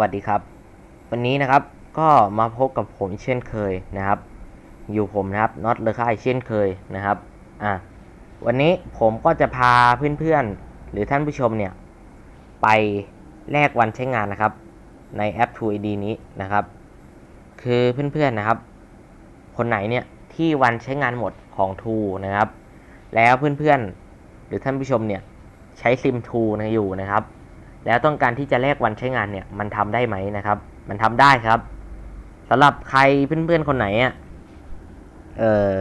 วัสดีครับ วันนี้นะครับก็มาพบกับผมเช่นเคยนะครับ อยู่ผมนะครับน็อตเลค่ายเช่นเคยนะครับอะวันนี้ผมก็จะพาเพื่อนๆ หรือท่านผู้ชมเนี่ย ไปแลกวันใช้งานนะครับ ในแอป 2ID นี้นะครับ คือเพื่อนๆนะครับ คนไหนเนี่ยที่วันใช้งานหมดของ True นะครับ แล้วเพื่อนๆ หรือท่านผู้ชมเนี่ยใช้ซิม True นะอยู่นะครับ แล้วต้องการที่จะแลกวันใช้งานเนี่ยมันทำได้ไหมนะครับ มันทำได้ครับสำหรับใครเพื่อนๆคนไหนอะเออ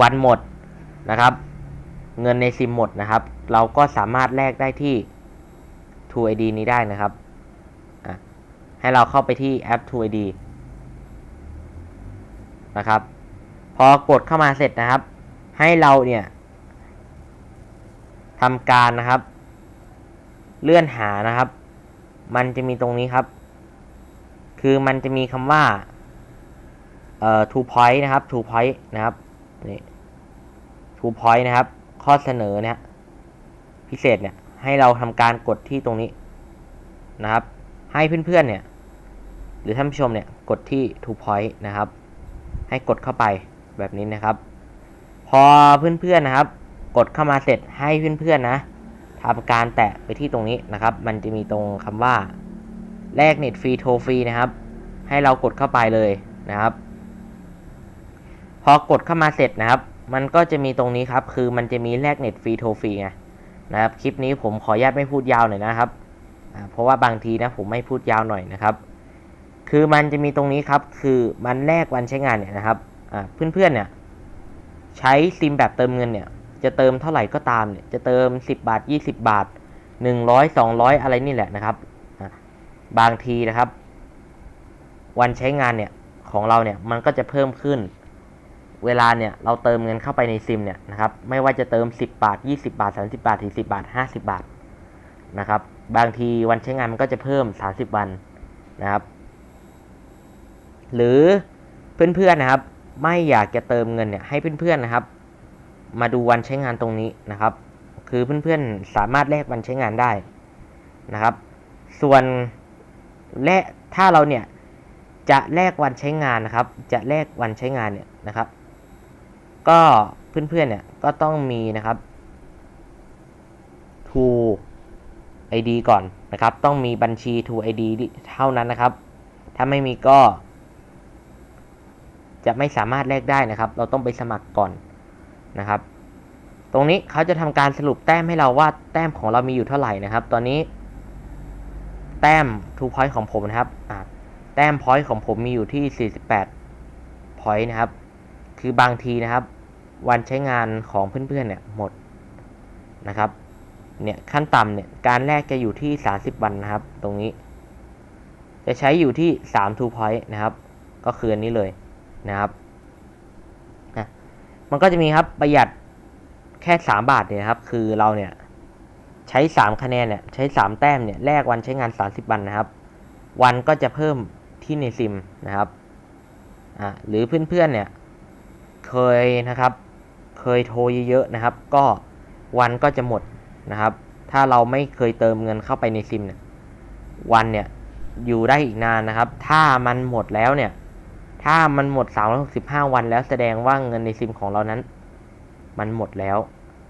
วันหมดนะครับ เงินในซิมหมดนะครับ เราก็สามารถแลกได้ที่ True ID นี้ได้นะครับอะให้เราเข้าไปที่แอป True ID นะครับ พอกดเข้ามาเสร็จนะครับ ให้เราเนี่ยทำการนะครับ เลื่อนหานะครับ มันจะมีตรงนี้ครับ คือมันจะมีคำว่าเอ่อ two point นะครับ two point นะครับนี่ two point นะครับ ข้อเสนอเนี่ยพิเศษเนี่ย ให้เราทำการกดที่ตรงนี้นะครับ ให้เพื่อนๆเนี่ย หรือท่านผู้ชมเนี่ยกดที่ two point นะครับ ให้กดเข้าไปแบบนี้นะครับ พอเพื่อนๆนะครับ กดเข้ามาเสร็จให้เพื่อนๆนะ ทำการแตะไปที่ตรงนี้นะครับ มันจะมีตรงคำว่าแลกเน็ตฟรีโทรฟรีนะครับ ให้เรากดเข้าไปเลยนะครับ พอกดเข้ามาเสร็จนะครับ มันก็จะมีตรงนี้ครับ คือมันจะมีแลกเน็ตฟรีโทรฟรีไงนะครับ คลิปนี้ผมขออนุญาตไม่พูดยาวหน่อยนะครับ เพราะว่าบางทีนะผมไม่พูดยาวหน่อยนะครับ คือมันจะมีตรงนี้ครับ คือมันแลกวันใช้งานเนี่ยนะครับเพื่อนๆเนี่ยใช้ซิมแบบเติมเงินเนี่ย จะเติมเท่าไหร่ก็ตามเนี่ยจะเติม 10 บาท 20 บาท 100 200 อะไรนี่แหละนะครับ บางทีนะครับ วันใช้งานเนี่ยของเราเนี่ยมันก็จะเพิ่มขึ้น เวลาเนี่ยเราเติมเงินเข้าไปในซิมเนี่ยนะครับไม่ว่าจะเติม 10 บาท 20 บาท 30 บาท 40 บาท 50 บาทนะครับบางทีวันใช้งานมันก็จะเพิ่ม 30 วันนะครับ หรือเพื่อนๆนะครับ ไม่อยากจะเติมเงินเนี่ยให้เพื่อนๆนะครับ มาดูวันใช้งานตรงนี้นะครับ คือเพื่อนๆสามารถแลกวันใช้งานได้นะครับ ส่วนและถ้าเราเนี่ยจะแลกวันใช้งานนะครับ จะแลกวันใช้งานเนี่ยนะครับ ก็เพื่อนๆเนี่ยก็ต้องมีนะครับ True ID ก่อนนะครับ ต้องมีบัญชี True ID เท่านั้นนะครับ ถ้าไม่มีก็ จะไม่สามารถแลกได้นะครับ เราต้องไปสมัครก่อน นะครับ ตรงนี้เขาจะทำการสรุปแต้มให้เราว่าแต้มของเรามีอยู่เท่าไหร่นะครับ ตอนนี้ แต้ม two point ของผมนะครับแต้ม point ของผมมีอยู่ที่48 point นะครับ คือบางทีนะครับ วันใช้งานของเพื่อนๆเนี่ยหมดนะครับ เนี่ยขั้นต่ำเนี่ยการแลกจะอยู่ที่ 30 วันนะครับ ตรงนี้ จะใช้อยู่ที่3 two point นะครับ ก็คืออันนี้เลยนะครับ มันก็จะมีครับประหยัดแค่ 3 บาทเนี่ยครับ คือเราเนี่ยใช้ 3 คะแนนเนี่ยใช้ 3 แต้มเนี่ยแลกวันใช้งาน 30 วันนะครับ วันก็จะเพิ่มที่ในซิมนะครับอ่าหรือเพื่อนๆเนี่ยเคยนะครับ เคยโทรเยอะๆนะครับ ก็วันก็จะหมดนะครับ ถ้าเราไม่เคยเติมเงินเข้าไปในซิมเนี่ยวันเนี่ยอยู่ได้อีกนานนะครับ ถ้ามันหมดแล้วเนี่ย ถ้ามันหมด 365 วันแล้วแสดงว่าเงินในซิมของเรานั้น มันหมดแล้ว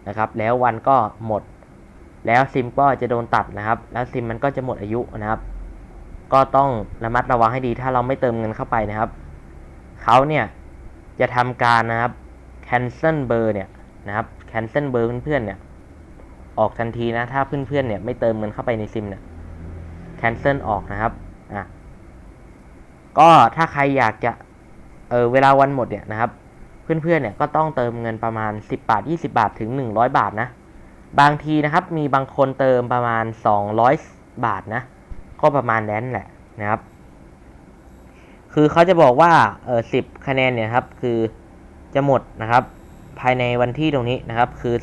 นะครับ แล้ววันก็หมด แล้วซิมก็จะโดนตัดนะครับ แล้วซิมมันก็จะหมดอายุนะครับ ก็ต้องระมัดระวังให้ดีถ้าเราไม่เติมเงินเข้าไปนะครับ เขาเนี่ยจะทำการนะครับ cancel เบอร์เนี่ยนะครับ cancel เบอร์เพื่อนๆเนี่ย ออกทันทีนะ ถ้าเพื่อนๆเนี่ยไม่เติมเงินเข้าไปในซิมเนี่ย cancel ออกนะครับ อะก็ถ้าใครอยากจะ เออเวลาวันหมดเนี่ยนะครับ เพื่อนๆเนี่ยก็ต้องเติมเงินประมาณ 10 บาท 20 บาทถึง 100 บาทนะ บางทีนะครับมีบางคนเติมประมาณ 200 บาทนะ ก็ประมาณนั้นแหละนะครับ คือเขาจะบอกว่าเออ10คะแนนเนี่ยครับคือจะหมดนะครับ ภายในวันที่ตรงนี้นะครับ คือ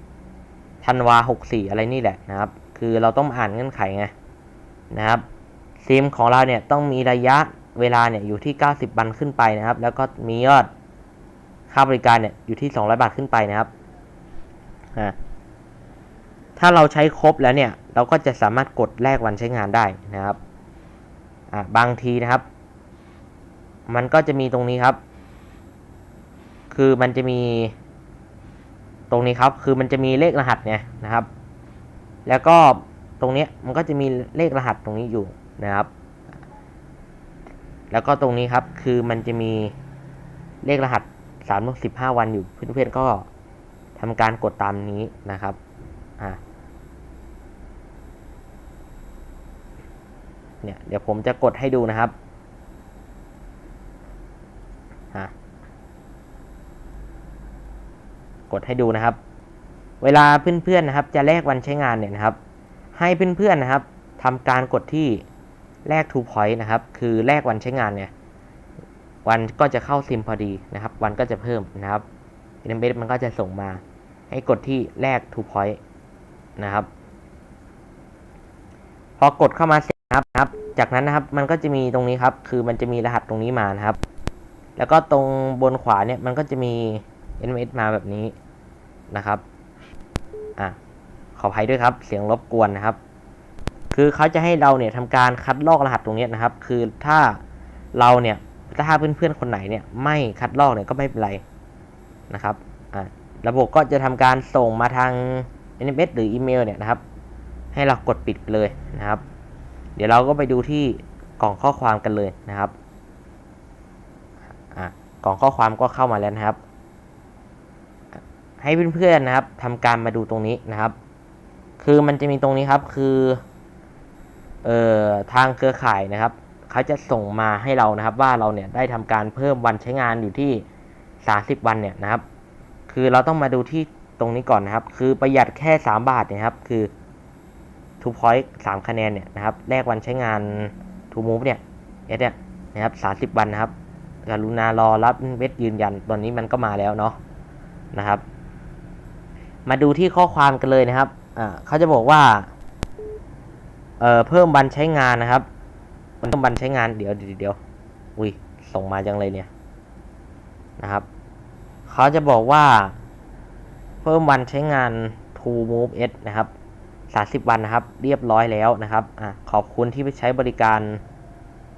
31ธันวา64 อะไรนี่แหละนะครับ คือเราต้องอ่านเงื่อนไขไงนะครับซิมของเราเนี่ยต้องมีระยะ เวลาเนี่ยอยู่ที่ 90 วันขึ้นไปนะครับ แล้วก็มียอดค่าบริการเนี่ยอยู่ที่ 200 บาทขึ้นไปนะครับถ้าเราใช้ครบแล้วเนี่ย เราก็จะสามารถกดแลกวันใช้งานได้นะครับอะบางทีนะครับ มันก็จะมีตรงนี้ครับ คือมันจะมี ตรงนี้ครับ คือมันจะมีเลขรหัสเนี่ยนะครับ แล้วก็ตรงนี้มันก็จะมีเลขรหัสตรงนี้อยู่นะครับ แล้วก็ตรงนี้ครับคือมันจะมีเลขรหัสสามสิบห้าวันอยู่เพื่อนๆก็ทำการกดตามนี้นะครับอ่าเนี่ยเดี๋ยวผมจะกดให้ดูนะครับอะกดให้ดูนะครับ เวลาเพื่อนๆนะครับ จะแลกวันใช้งานเนี่ยนะครับ ให้เพื่อนๆนะครับทำการกดที่ แลก two point นะครับ คือแลกวันใช้งานเนี่ย วันก็จะเข้าซิมพอดีนะครับ วันก็จะเพิ่มนะครับ n m s มันก็จะส่งมา ให้กดที่แลก two point นะครับ พอกดเข้ามาเสร็จนะครับครับ จากนั้นนะครับ มันก็จะมีตรงนี้ครับ คือมันจะมีรหัสตรงนี้มานะครับ แล้วก็ตรงบนขวาเนี่ย มันก็จะมี NMS มาแบบนี้นะครับ อะ ขออภัยด้วยครับ เสียงรบกวนนะครับ คือเขาจะให้เราเนี่ยทำการคัดลอกรหัสตรงนี้นะครับ คือถ้าเราเนี่ยถ้าเพื่อนๆคนไหนเนี่ยไม่คัดลอกเนี่ยก็ไม่เป็นไรนะครับะระบบก็จะทำการส่งมาทาง SMS หรืออีเมลเนี่ยนะครับ ให้เรากดปิดเลยนะครับ เดี๋ยวเราก็ไปดูที่กล่องข้อความกันเลยนะครับกล่องข้อความก็เข้ามาแล้วนะครับ ให้เพื่อนๆนะครับทำการมาดูตรงนี้นะครับ คือมันจะมีตรงนี้ครับ คือ ทางเครือข่ายนะครับเขาจะส่งมาให้เรานะครับ ว่าเราเนี่ยได้ทำการเพิ่มวันใช้งานอยู่ที่ 30 วันเนี่ยนะครับ คือเราต้องมาดูที่ตรงนี้ก่อนนะครับ คือประหยัดแค่ 3 บาทเนยครับ คือ two point 3คะแนนเนี่ยนะครับ แลกวันใช้งาน two move เนี่ยเอสเนี่ยนะครับ30วันนะครับกรุณารอรับเวทยืนยัน ตอนนี้มันก็มาแล้วเนาะนะครับ มาดูที่ข้อความกันเลยนะครับ อ่าเขาจะบอกว่า เอ่อเพิ่มวันใช้งานนะครับมันต้องวันใช้งานเดี๋ยวเดี๋ยวเดี๋ยวอุ้ยส่งมาจังเลยเนี่ยนะครับเขาจะบอกว่า เพิ่มวันใช้งาน to move s นะครับ 30 วันนะครับ เรียบร้อยแล้วนะครับอะขอบคุณที่ไปใช้บริการ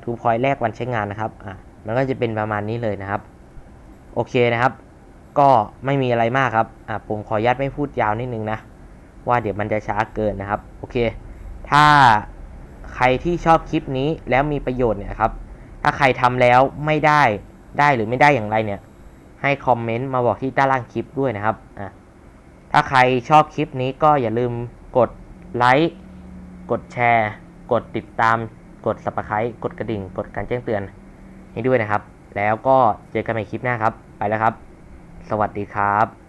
to point แรกวันใช้งานนะครับอะมันก็จะเป็นประมาณนี้เลยนะครับ โอเคนะครับ ก็ไม่มีอะไรมากครับอะผมขออนุญาตไม่พูดยาวนิดนึงนะ ว่าเดี๋ยวมันจะช้าเกินนะครับ โอเค ถ้าใครที่ชอบคลิปนี้แล้วมีประโยชน์เนี่ยครับ ถ้าใครทำแล้วไม่ได้ได้หรือไม่ได้อย่างไรเนี่ย ให้คอมเมนต์มาบอกที่ด้านล่างคลิปด้วยนะครับอะถ้าใครชอบคลิปนี้ก็อย่าลืมกดไลค์กดแชร์ กดติดตาม กด subscribe กดกระดิ่ง กดการแจ้งเตือนให้ด้วยนะครับ แล้วก็เจอกันใหม่คลิปหน้าครับ ไปแล้วครับ สวัสดีครับ